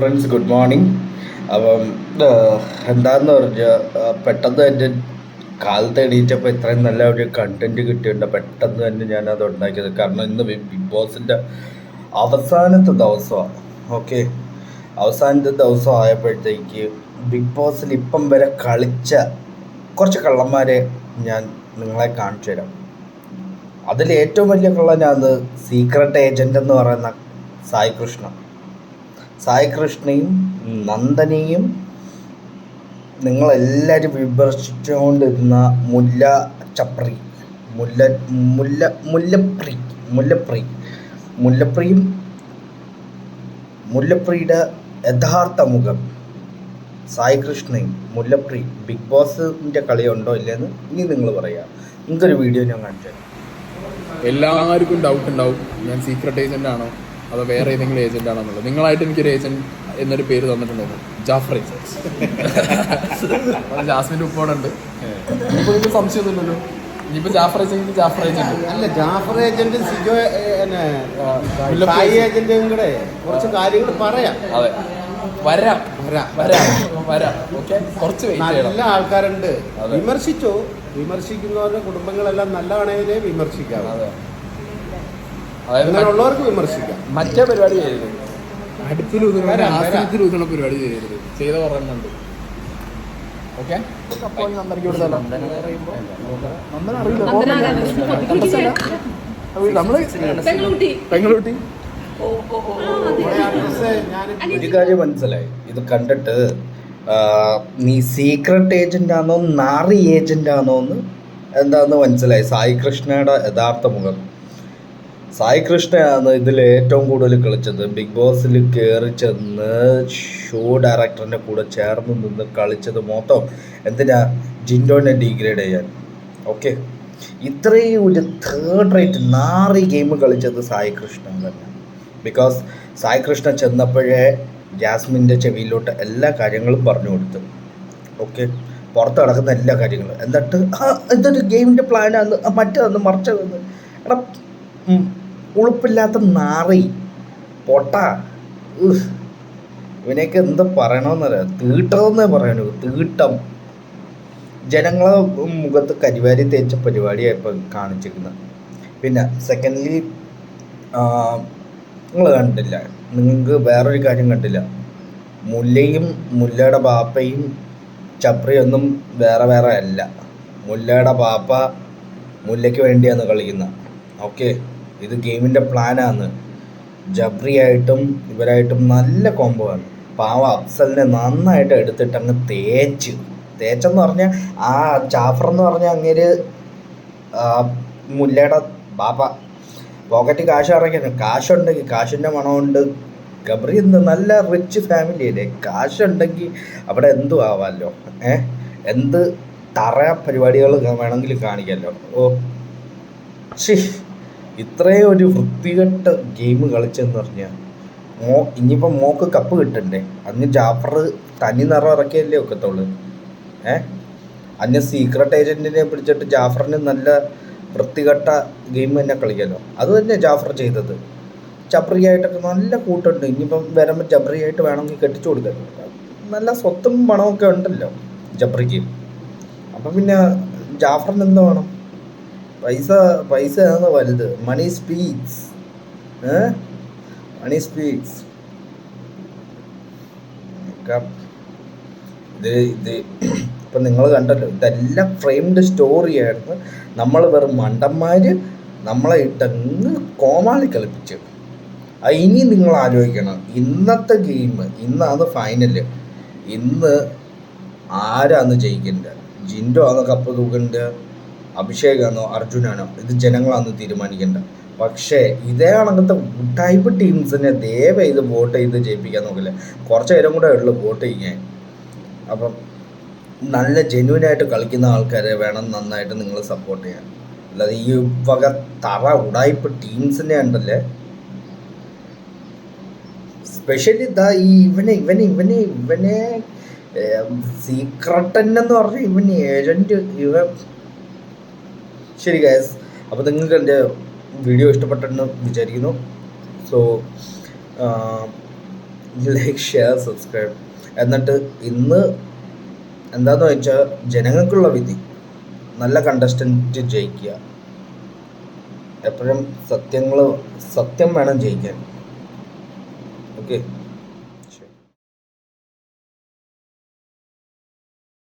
Friends good morning അപ്പം എന്താന്ന് പറഞ്ഞാൽ പെട്ടെന്ന് എന്റെ കാലത്ത് എണീറ്റപ്പോൾ ഇത്രയും നല്ല ഒരു കണ്ടന്റ് കിട്ടിയിട്ടുണ്ട്. പെട്ടെന്ന് തന്നെ ഞാൻ അത് ഉണ്ടാക്കിയത്. കാരണം ഇന്ന് ബിഗ് ബോസിന്റെ അവസാനത്തെ ദിവസമാണ് ഓക്കെ? അവസാനത്തെ ദിവസം ആയപ്പോഴത്തേക്ക് ബിഗ് ബോസിൽ ഇപ്പം വരെ കളിച്ച കുറച്ച് കള്ളന്മാരെ ഞാൻ നിങ്ങളെ കാണിച്ചു തരാം. അതിൽ ഏറ്റവും വലിയ കള്ളനാണ് സീക്രട്ട് ഏജന്റ് എന്ന് പറയുന്ന സായി കൃഷ്ണ. സായി കൃഷ്ണയും നന്ദനെയും നിങ്ങളെല്ലാവരും വിമർശിച്ചുകൊണ്ടിരുന്ന മുല്ല ചപ്രി മുല്ല മുല്ല മുല്ലപ്രി മുല്ലപ്രി മുല്ലപ്രിയും മുല്ലപ്രിയുടെ യഥാർത്ഥ മുഖം സായി കൃഷ്ണയും മുല്ലപ്രി ബിഗ് ബോസിന്റെ കളിയുണ്ടോ ഇല്ലെന്ന് ഇനി നിങ്ങൾ പറയുക നിങ്ങൾക്കൊരു വീഡിയോ ഞാൻ കാണിച്ചു എല്ലാവർക്കും ഡൗട്ട് ഉണ്ടാവും. ഞാൻ സീക്രട്ട് ഏജന്റ് ആണോ? അതോ വേറെ ഏതെങ്കിലും ഏജന്റ് ആണെന്നുള്ളത്? നിങ്ങളായിട്ട് നിങ്ങളായിട്ട് എനിക്കൊരു ഏജന്റ് എന്നൊരു പേര് തന്നിട്ടുണ്ടോ? ജാഫർ ഏജൻസ്. അത് ജാസ്മിന്റെ ഉപ്പോടുണ്ട് നിങ്ങൾക്ക് സംശയമൊന്നുമില്ലല്ലോ. ഇനിയിപ്പോ ജാഫർ ഏജന്റ് ജാഫർ ഏജന്റ് അല്ല ജാഫർ ഏജന്റ് സിജോ സായി ഏജന്റും കൂടെ കുറച്ച് കാര്യങ്ങൾ പറയാം. അതെ. വരാം. വരാം. വരാം. വരാം. ഓക്കെ കുറച്ച് നല്ല ആൾക്കാരുണ്ട്. വിമർശിച്ചു? വിമർശിക്കുന്നവരുടെ കുടുംബങ്ങളെല്ലാം നല്ലതാണെങ്കിലേ വിമർശിക്കാം അതെ. അതായത് വിമർശിക്കാം. മറ്റേ പരിപാടി ചെയ്യരുത്. ആസനത്തിൽ ഊതുന്ന പരിപാടി ചെയ്യരുത്. ചെയ്ത ഓക്കെ? ഒരു കാര്യം മനസ്സിലായി. ഇത് കണ്ടിട്ട് നീ സീക്രട്ട് ഏജന്റ് ആണോ നാറി ഏജന്റ് ആണോ എന്ന് എന്താന്ന് മനസ്സിലായി? സായി കൃഷ്ണയുടെ യഥാർത്ഥ മുഖം. സായി കൃഷ്ണയാണ് ഇതിൽ ഏറ്റവും കൂടുതൽ കളിച്ചത്. ബിഗ് ബോസിൽ കയറി ചെന്ന് ഷോ ഡയറക്ടറിന്റെ കൂടെ ചേർന്ന് നിന്ന് കളിച്ചത് മൊത്തം എന്തിനാ? ജിൻഡോനെ ഡീഗ്രേഡ് ചെയ്യാൻ. ഓക്കെ ഇത്രയും ഒരു തേർഡ് റേറ്റ് നാറി ഗെയിം കളിച്ചത് സായി കൃഷ്ണൻ തന്നെ. ബിക്കോസ് സായി കൃഷ്ണ ചെന്നപ്പോഴേ ജാസ്മിന്റെ ചെവിയിലോട്ട് എല്ലാ കാര്യങ്ങളും പറഞ്ഞു കൊടുത്തു. ഓക്കെ പുറത്ത് നടക്കുന്ന എല്ലാ കാര്യങ്ങളും. എന്നിട്ട് ആ ഇതൊരു ഗെയിമിന്റെ പ്ലാനാണ് മറ്റേതെന്ന് മറിച്ചതെന്ന് എടാ ഉളുപ്പില്ലാത്ത നാറി. പൊട്ട. ഇവനെയൊക്കെ എന്താ പറയണമെന്നറിയാം തീട്ടതെന്നേ പറയണു. തീട്ടം. ജനങ്ങളെ മുഖത്ത് കരിവാരി തേച്ച പരിപാടിയാണ് ഇപ്പം കാണിച്ചിരിക്കുന്നത്. പിന്നെ സെക്കൻഡ്ലി നിങ്ങൾ കണ്ടില്ല നിങ്ങൾക്ക് വേറൊരു കാര്യം കണ്ടില്ല. മുല്ലയും മുല്ലയുടെ ബാപ്പയും ചപ്രിയൊന്നും വേറെ വേറെ അല്ല. മുല്ലയുടെ ബാപ്പ മുല്ലയ്ക്ക് വേണ്ടിയാണ് കളിക്കുന്നത്. ഓക്കെ? ഇത് ഗെയിമിന്റെ പ്ലാനാണ്. ജബ്രിയായിട്ടും ഇവരായിട്ടും നല്ല കോംബോ ആണ്. പാവ അഫ്സലിനെ നന്നായിട്ട് എടുത്തിട്ട് അങ്ങ് തേച്ച്. തേച്ചെന്ന് പറഞ്ഞാൽ ആ ചാഫർ എന്ന് പറഞ്ഞാൽ അങ്ങേര് മുല്ലയുടെ ബാപ്പ പോക്കറ്റ് കാശ് ഇറങ്ങിയാണ് കാശുണ്ടെങ്കിൽ കാശിന്റെ മണമുണ്ട്. ഗബ്രി എന്ത് നല്ല റിച്ച് ഫാമിലി അല്ലേ? കാശുണ്ടെങ്കിൽ അവിടെ എന്തു ആവാമല്ലോ ഏ? എന്ത് തറ പരിപാടികൾ വേണമെങ്കിലും കാണിക്കാമല്ലോ ഓ ശേ ഇത്രയും ഒരു വൃത്തികെട്ട ഗെയിം കളിച്ചെന്ന് പറഞ്ഞാൽ മോ ഇനിയിപ്പോൾ മോക്ക് കപ്പ് കിട്ടണ്ടേ? അന്ന് ജാഫർ തനി നിറം ഇറക്കിയല്ലേ ഒക്കത്തുള്ളൂ. ഏ? അന്ന് സീക്രട്ട് ഏജന്റിനെ പിടിച്ചിട്ട് ജാഫറിന് നല്ല വൃത്തികെട്ട ഗെയിം തന്നെ കളിക്കാലോ. അത് തന്നെ ജാഫർ ചെയ്തത്. ചബ്രിയായിട്ടൊക്കെ നല്ല കൂട്ടുണ്ട്. ഇനിയിപ്പം വരുമ്പോൾ ചബ്രിയായിട്ട് വേണമെങ്കിൽ കെട്ടിച്ചു കൊടുക്കാൻ നല്ല സ്വത്തും പണമൊക്കെ ഉണ്ടല്ലോ ജബ്രിക്ക് അപ്പം പിന്നെ ജാഫറിന് എന്ത് വേണം? പൈസ പൈസയാണ് വലുത്? മണി സ്പീക്സ് മണി സ്പീക്സ് ഇത് ഇത് ഇപ്പം നിങ്ങൾ കണ്ടല്ലോ ഇതെല്ലാം ഫ്രെയിംഡ് സ്റ്റോറി ആയിരുന്നു. നമ്മൾ വെറും മണ്ടന്മാർ നമ്മളെ ഇട്ടങ്ങ് കോമാളി കളിപ്പിച്ചു. അത് ഇനി നിങ്ങൾ ആലോചിക്കണം. ഇന്നത്തെ ഗെയിം ഇന്നാണ് ഫൈനൽ ഇന്ന് ആരാന്ന് ജയിക്കേണ്ടത്? ജിൻഡോ ആണ് കപ്പ് തൂക്കേണ്ടത്? അഭിഷേകാണോ അർജുനാണോ? ഇത് ജനങ്ങളാണെന്ന് തീരുമാനിക്കേണ്ട പക്ഷേ ഇതേ കണക്കത്തെ ടൈപ്പ് ടീംസിനെ ദയവ് ചെയ്ത് വോട്ട് ചെയ്ത് ജയിപ്പിക്കാൻ നോക്കില്ല? കുറച്ച് നേരം കൂടെ ഉള്ളു വോട്ട് ചെയ്യാൻ. അപ്പം നല്ല ജെന്യൂനായിട്ട് കളിക്കുന്ന ആൾക്കാരെ വേണം നന്നായിട്ട് നിങ്ങൾ സപ്പോർട്ട് ചെയ്യാൻ. അല്ലാതെ ഈ വക തറ ഉടായ്പ ടീംസിനെ ഉണ്ടല്ലേ സ്പെഷ്യലി ഇതാ ഈ ഇവനെ ഇവനെ ഇവനെ ഇവനെ സീക്രട്ടൻ എന്ന് പറഞ്ഞ ഇവൻ ഏജന്റ് ഇവൻ ശരി ഗൈസ് അപ്പോൾ നിങ്ങൾക്ക് എന്റെ വീഡിയോ ഇഷ്ടപ്പെട്ടെന്ന് വിചാരിക്കുന്നു. സോ ലൈക്ക് ഷെയർ സബ്സ്ക്രൈബ് എന്നിട്ട് ഇന്ന് എന്താന്ന് വെച്ചാൽ ജനങ്ങൾക്കുള്ള വിധി. നല്ല കണ്ടസ്റ്റന്റ് ജയിക്കുക. എപ്പോഴും സത്യങ്ങൾ സത്യം വേണം ജയിക്കാൻ. ഓക്കെ